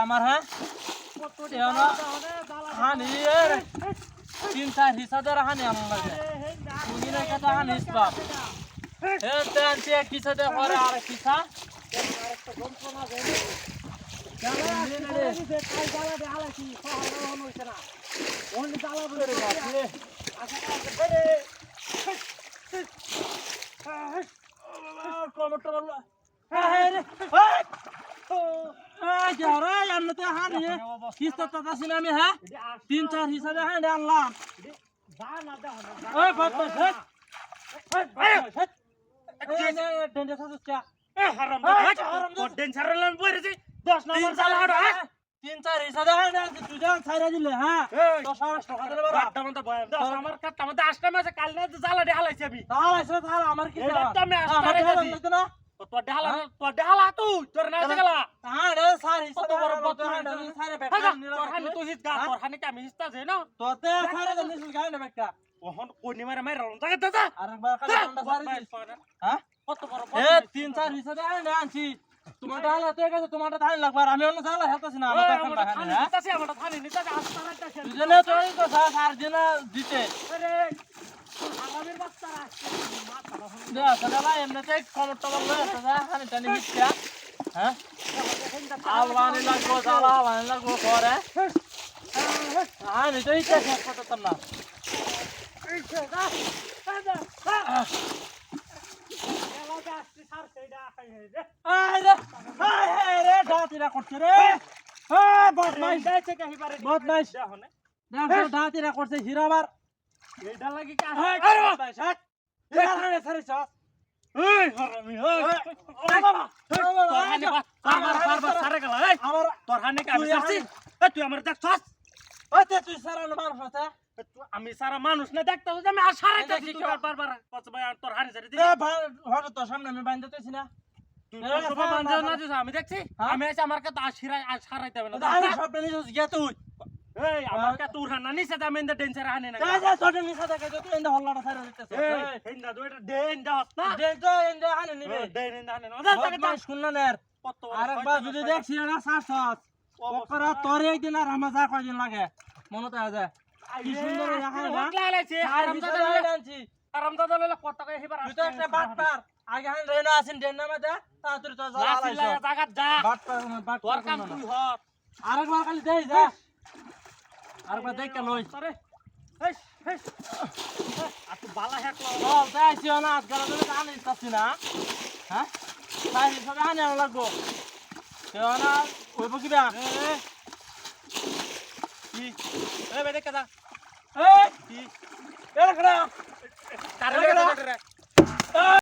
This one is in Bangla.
আমার হ্যাঁ হানি তিন চার হিসা ধরে হানি আমার তুমি না কথা হানি বাপ হে কিসা দে পরে আর কিসা কমটো বলল হ্যাঁ রে এই আমরা তো হানি কিস্তা টাকা ছিল আমি হ্যাঁ তিন চার হিসাবে আনলাম তিন চার তুই ছাইরা দিলে হ্যাঁ দশ হাজার টাকা দিলে বড়। তাহলে এসে তাহলে আমার কি এটা তো আমি আশা আমার করে ভালো দিছি। লাগতো না। হ্যাঁ। হানি সারে বেকার নিলা তোতে সারে দিলে গায় না বেকা আরেকবার খালি ঠান্ডা সারে দিস। হ্যাঁ? এ তিন চার হিসাবে আনি আনছি। তোমার ডাল হাতে গেছে তোমার ধান লাগবে আমি অন্য চালা হেলতেছি না আমার এখন টাকা নেই হ্যাঁ? দুজনে তো এই তো স্যার আর দিন দিতে দে আসলে ভাই এমনিতে কমর টমর লয়ে হানি টানি মিথ্যা। হ্যাঁ? আলবানি লাগবো জ্বালা আলবানি লাগবো পরে। হানি তো ইচ্ছা শেষ করতাম না। করছে হ্যাঁ হিরাবার হ্যাঁ বদমাইশ। হ্যাঁ সারি সস আমার তে তুই সারানো মানুষ আছে। আমি সারা মানুষ না দেখতে আমি আর সারা তুই কেউ? বারবার ভাই আর তোর হানি ছেড়ে এ হঠাৎ তোর সামনে আমি বাইন্ধে না। তুই তোর সারা দেখছি। হ্যাঁ? আমি এসে আমার কাছে আজ সারাইতে হবে না। আমি সব নিয়ে গিয়া তুই। এই আমার কাছে তোর হানা নিছে আমি এন্ড ডেঞ্জার হানি না যা যা ছোট নিশা দেখে তুই এন্ড হল্লাটা সারা দিতেছ। এই হেন্দা দুইটা ডেন দাও না? দেখ তো এন্ড হানি নিবে। ডেন এন্ড হানি না। বদমাইশ শুনলেন কত আরেকবার যদি দেখছি না শ্বাস ওকরা তোর একদিন আর আমার যা কয়দিন লাগে। মনে তো আছে। কি সুন্দর দেখা না? লাগলাইছে আরামদাদা দাদা আরামদাদা লইলা কত টাকা হেবার তুই তো একটা বাটপার আগে হান রেনো আছেন ডেন নামে দে তাড়াতাড়ি তো যা। লাসি জায়গা যা বাটপার তোর বাটপার কাম তুই হর আরেকবার খালি দেই যা। আরেকবার দেখ কেন আরে তুই বালা হেকলো বল যাইছি না আজকাল আনি চাচ্ছি না। হ্যাঁ? হিসাবে আনি লাগবো। কেউ না ওইব কিবা কি? এ বেটা কাদা? এই! কি? এ রাখড়া তারে